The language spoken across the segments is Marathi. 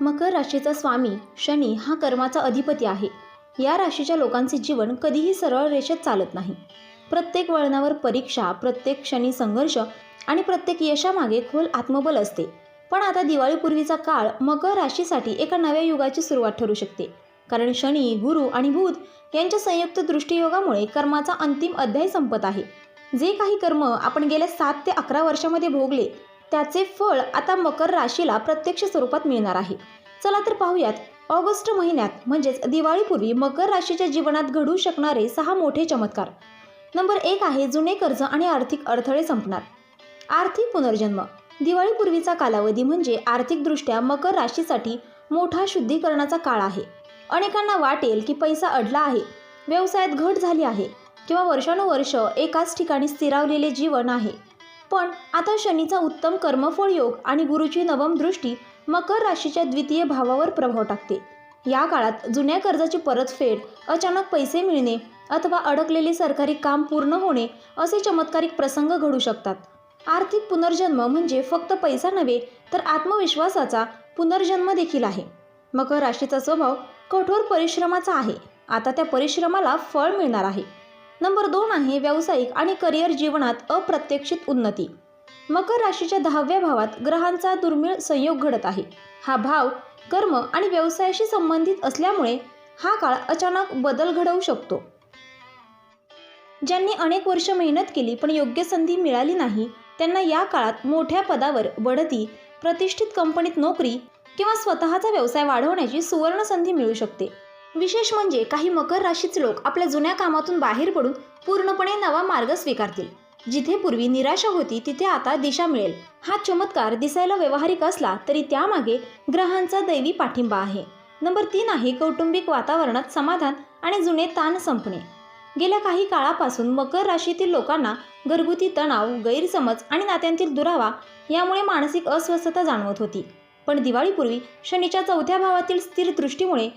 मकर राशीचा स्वामी शनी हा कर्माचा अधिपती आहे. या राशीच्या लोकांचे जीवन कधीही सरळ रेषेत चालत नाही. प्रत्येक वळणावर परीक्षा प्रत्येक क्षणी संघर्ष आणि प्रत्येक यशामागे खोल आत्मबल असते. पण आता दिवाळीपूर्वीचा काळ मकर राशीसाठी एका नव्या युगाची सुरुवात ठरू शकते. कारण शनी गुरु आणि भूत यांच्या संयुक्त दृष्टियोगामुळे कर्माचा अंतिम अध्याय संपत आहे. जे काही कर्म आपण गेल्या सात ते अकरा वर्षामध्ये भोगले त्याचे फळ आता मकर राशीला प्रत्यक्ष स्वरूपात मिळणार आहे. चला तर पाहूयात. ऑगस्ट महिन्यात म्हणजेच दिवाळीपूर्वी मकर राशीच्या जीवनात घडू शकणारे सहा मोठे चमत्कार. नंबर एक आहे जुने कर्ज आणि आर्थिक अडथळे संपणार. आर्थिक पुनर्जन्म. दिवाळीपूर्वीचा कालावधी म्हणजे आर्थिकदृष्ट्या मकर राशीसाठी मोठा शुद्धीकरणाचा काळ आहे. अनेकांना वाटेल की पैसा अडला आहे व्यवसायात घट झाली आहे किंवा वर्षानुवर्ष एकाच ठिकाणी स्थिरावलेले जीवन आहे. पण आता शनीचा उत्तम कर्मफळ योग आणि गुरुची नवम दृष्टी मकर राशीच्या द्वितीय भावावर प्रभाव टाकते. या काळात जुन्या कर्जाची परतफेड अचानक पैसे मिळणे अथवा अडकलेले सरकारी काम पूर्ण होणे असे चमत्कारिक प्रसंग घडू शकतात. आर्थिक पुनर्जन्म म्हणजे फक्त पैसा नव्हे तर आत्मविश्वासाचा पुनर्जन्म देखील आहे. मकर राशीचा स्वभाव कठोर परिश्रमाचा आहे. आता त्या परिश्रमाला फळ मिळणार आहे. नंबर दोन आहे व्यावसायिक आणि करिअर जीवनात अप्रत्यक्षित उन्नती. मकर राशीच्या दहाव्या भावात ग्रहांचा दुर्मिळ संयोग घडत आहे. हा भाव कर्म आणि व्यवसायाशी संबंधित असल्यामुळे हा काळ अचानक बदल घडवू शकतो. ज्यांनी अनेक वर्ष मेहनत केली पण योग्य संधी मिळाली नाही त्यांना या काळात मोठ्या पदावर बढती प्रतिष्ठित कंपनीत नोकरी किंवा स्वतःचा व्यवसाय वाढवण्याची सुवर्ण संधी मिळू शकते. विशेष म्हणजे काही मकर राशीचे लोक आपल्या जुन्या कामातून बाहेर पडून पूर्णपणे नवा मार्ग स्वीकारतील. जिथे पूर्वी निराशा होती तिथे आता दिशा मिळेल. हा चमत्कार दिसायला व्यवहारिक असला तरी त्यामागे ग्रहांचा दैवी पाठिंबा आहे. नंबर तीन आहे कौटुंबिक वातावरणात समाधान आणि जुने ताण संपणे. गेल्या काही काळापासून मकर राशीतील लोकांना घरगुती तणाव गैरसमज आणि नात्यांतील दुरावा यामुळे मानसिक अस्वस्थता जाणवत होती. पण दिवाळीपूर्वी शनीच्या चौथ्या भावातील स्थिर दृष्टीमुळे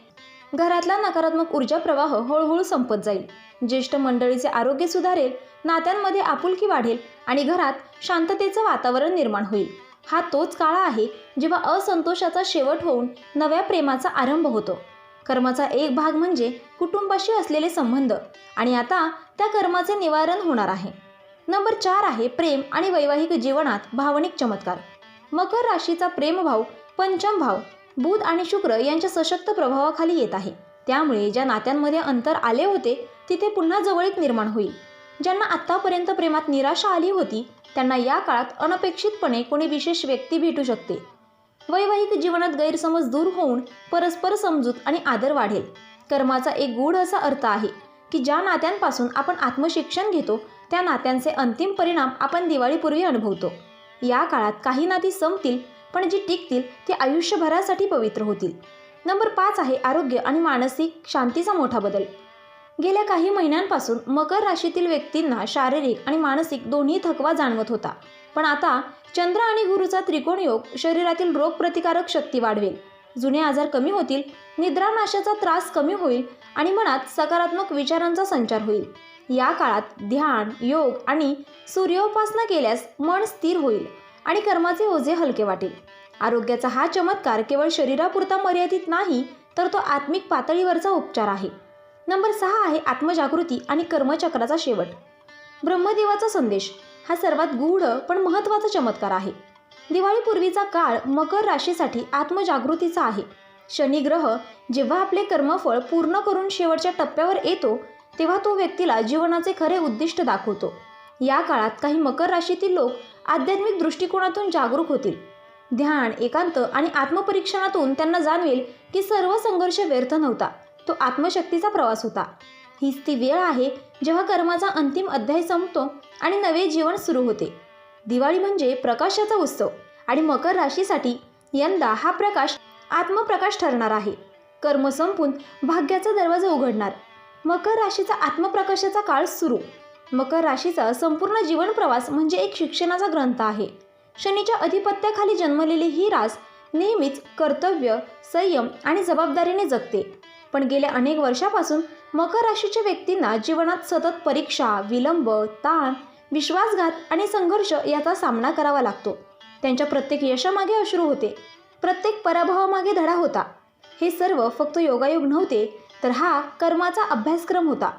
घरातला नकारात्मक ऊर्जा प्रवाह हळूहळू संपत जाईल. ज्येष्ठ मंडळीचे आरोग्य सुधारेल नात्यांमध्ये आपुलकी वाढेल आणि घरात शांततेचं वातावरण निर्माण होईल. हा तोच काळ आहे जेव्हा असंतोषाचा शेवट होऊन नव्या प्रेमाचा आरंभ होतो. कर्माचा एक भाग म्हणजे कुटुंबाशी असलेले संबंध आणि आता त्या कर्माचे निवारण होणार आहे. नंबर चार आहे प्रेम आणि वैवाहिक जीवनात भावनिक चमत्कार. मकर राशीचा प्रेमभाव पंचम भाव. बुध आणि शुक्र यांच्या सशक्त प्रभावाखाली येत आहे. त्यामुळे ज्या नात्यांमध्ये अंतर आले होते तिथे पुन्हा जवळीक निर्माण होईल. ज्यांना आत्तापर्यंत प्रेमात निराशा आली होती त्यांना या काळात अनपेक्षितपणे कोणी विशेष व्यक्ती भेटू शकते. वैवाहिक जीवनात गैरसमज दूर होऊन परस्पर समजूत आणि आदर वाढेल. कर्माचा एक गूढ असा अर्थ आहे की ज्या नात्यांपासून आपण आत्मशिक्षण घेतो त्या नात्यांचे अंतिम परिणाम आपण दिवाळीपूर्वी अनुभवतो. या काळात काही नाती संपतील पण जी टिकतील ती आयुष्यभरासाठी पवित्र होतील. नंबर पाच आहे आरोग्य आणि मानसिक शांतीचा मोठा बदल. गेल्या काही महिन्यांपासून मकर राशीतील व्यक्तींना शारीरिक आणि मानसिक दोन्ही थकवा जाणवत होता. पण आता चंद्र आणि गुरुचा त्रिकोण योग शरीरातील रोगप्रतिकारक शक्ती वाढवेल. जुने आजार कमी होतील निद्रानाशाचा त्रास कमी होईल आणि मनात सकारात्मक विचारांचा संचार होईल. या काळात ध्यान योग आणि सूर्योपासना केल्यास मन स्थिर होईल. आणि कर्माचे ओझे हलके वाटेल. आरोग्याचा हा चमत्कार केवळ शरीरापुरता मर्यादित नाही तर तो आत्मिक पातळीवरचा उपचार आहे. नंबर सहा आहे आत्मजागृती आणि कर्मचक्राचा शेवट. ब्रह्मदेवाचा संदेश हा सर्वात गूढ पण महत्त्वाचा चमत्कार आहे. दिवाळीपूर्वीचा काळ मकर राशीसाठी आत्मजागृतीचा आहे. शनी ग्रह जेव्हा आपले कर्मफळ पूर्ण करून शेवटच्या टप्प्यावर येतो तेव्हा तो व्यक्तीला जीवनाचे खरे उद्दिष्ट दाखवतो. या काळात काही मकर राशीतील लोक आध्यात्मिक दृष्टिकोनातून जागरूक होतील. ध्यान एकांत आणि आत्मपरीक्षणातून त्यांना जाणवेल की सर्व संघर्ष व्यर्थ नव्हता. तो आत्मशक्तीचा प्रवास होता. हीच ती वेळ आहे जेव्हा कर्माचा अंतिम अध्याय संपतो आणि नवे जीवन सुरू होते. दिवाळी म्हणजे प्रकाशाचा उत्सव आणि मकर राशीसाठी यंदा हा प्रकाश आत्मप्रकाश ठरणार आहे. कर्म संपून भाग्याचा दरवाजा उघडणार. मकर राशीचा आत्मप्रकाशाचा काळ सुरू. मकर राशीचा संपूर्ण जीवन प्रवास म्हणजे एक शिक्षणाचा ग्रंथ आहे. शनीच्या अधिपत्याखाली जन्मलेली ही रास नेहमीच कर्तव्य संयम आणि जबाबदारीने जगते. पण गेल्या अनेक वर्षापासून मकर राशीच्या व्यक्तींना जीवनात सतत परीक्षा विलंब ताण विश्वासघात आणि संघर्ष याचा सामना करावा लागतो. त्यांच्या प्रत्येक यशामागे अश्रू होते. प्रत्येक पराभवामागे धडा होता. हे सर्व फक्त योगायोग नव्हते तर हा कर्माचा अभ्यासक्रम होता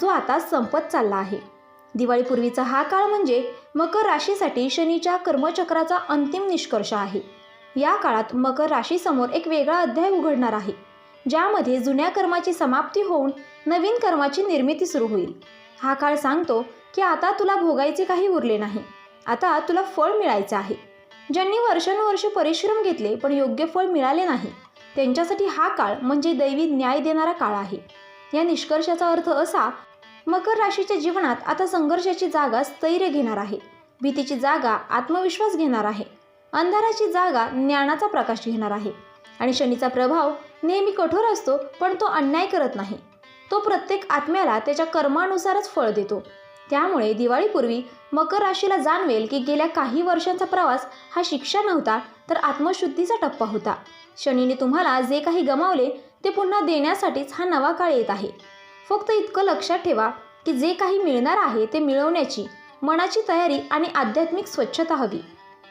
जो आता संपत चालला आहे. दिवाळीपूर्वीचा हा काळ म्हणजे मकर राशीसाठी शनीच्या कर्मचक्राचा अंतिम निष्कर्ष आहे. या काळात मकर राशीसमोर एक वेगळा अध्याय उघडणार आहे ज्यामध्ये जुन्या कर्माची समाप्ती होऊन नवीन कर्माची निर्मिती सुरू होईल. हा काळ सांगतो की आता तुला भोगायचे काही उरले नाही. आता तुला फळ मिळायचं आहे. ज्यांनी वर्षानुवर्ष परिश्रम घेतले पण योग्य फळ मिळाले नाही त्यांच्यासाठी हा काळ म्हणजे दैवी न्याय देणारा काळ आहे. या निष्कर्षाचा अर्थ असा मकर राशीच्या जीवनात आता संघर्षाची जागा स्थैर्य घेणार आहे. भीतीची जागा आत्मविश्वास घेणार आहे. अंधाराची जागा ज्ञानाचा प्रकाश घेणार आहे. आणि शनीचा प्रभाव नेहमी कठोर असतो पण तो अन्याय करत नाही. तो प्रत्येक आत्म्याला त्याच्या कर्मानुसारच फळ देतो. त्यामुळे दिवाळीपूर्वी मकर राशीला जाणवेल की गेल्या काही वर्षांचा प्रवास हा शिक्षा नव्हता तर आत्मशुद्धीचा टप्पा होता. शनीने तुम्हाला जे काही गमावले ते पुन्हा देण्यासाठीच हा नवा काळ येत आहे. फक्त इतकं लक्षात ठेवा की जे काही मिळणार आहे ते मिळवण्याची मनाची तयारी आणि आध्यात्मिक स्वच्छता हवी.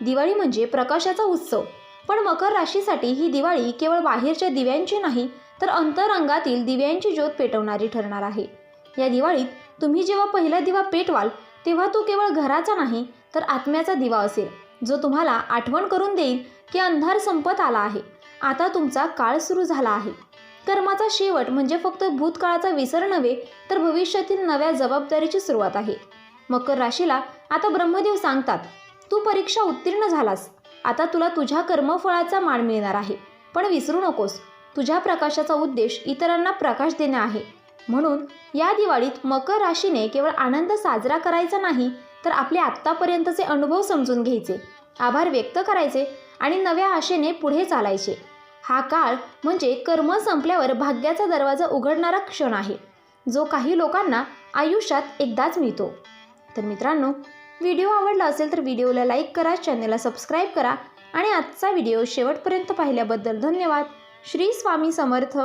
दिवाळी म्हणजे प्रकाशाचा उत्सव. पण मकर राशीसाठी ही दिवाळी केवळ बाहेरच्या दिव्यांची नाही तर अंतरंगातील दिव्यांची ज्योत पेटवणारी ठरणार आहे. या दिवाळीत तुम्ही जेव्हा पहिला दिवा पेटवाल तेव्हा तो केवळ घराचा नाही तर आत्म्याचा दिवा असेल जो तुम्हाला आठवण करून देईल की अंधार संपत आला आहे. आता तुमचा काळ सुरू झाला आहे. कर्माचा शेवट म्हणजे फक्त भूतकाळाचा विसर नव्हे तर भविष्यातील नव्या जबाबदारीची सुरुवात आहे. मकर राशीला आता ब्रह्मदेव सांगतात तू परीक्षा उत्तीर्ण झालास. आता तुला तुझ्या कर्मफळाचा मान मिळणार आहे. पण विसरू नकोस. तुझ्या प्रकाशाचा उद्देश इतरांना प्रकाश देणे आहे. म्हणून या दिवाळीत मकर राशीने केवळ आनंद साजरा करायचा नाही तर आपले आत्तापर्यंतचे अनुभव समजून घ्यायचे. आभार व्यक्त करायचे आणि नव्या आशेने पुढे चालायचे. हा काळ म्हणजे कर्म संपल्यावर भाग्याचा दरवाजा उघडणारा क्षण आहे. जो काही लोकांना आयुष्यात एकदाच मिळतो. तर मित्रांनो व्हिडिओ आवडला असेल तर व्हिडिओला लाईक करा चॅनलला सबस्क्राईब करा आणि आजचा व्हिडिओ शेवटपर्यंत पाहिल्याबद्दल धन्यवाद. श्री स्वामी समर्थ.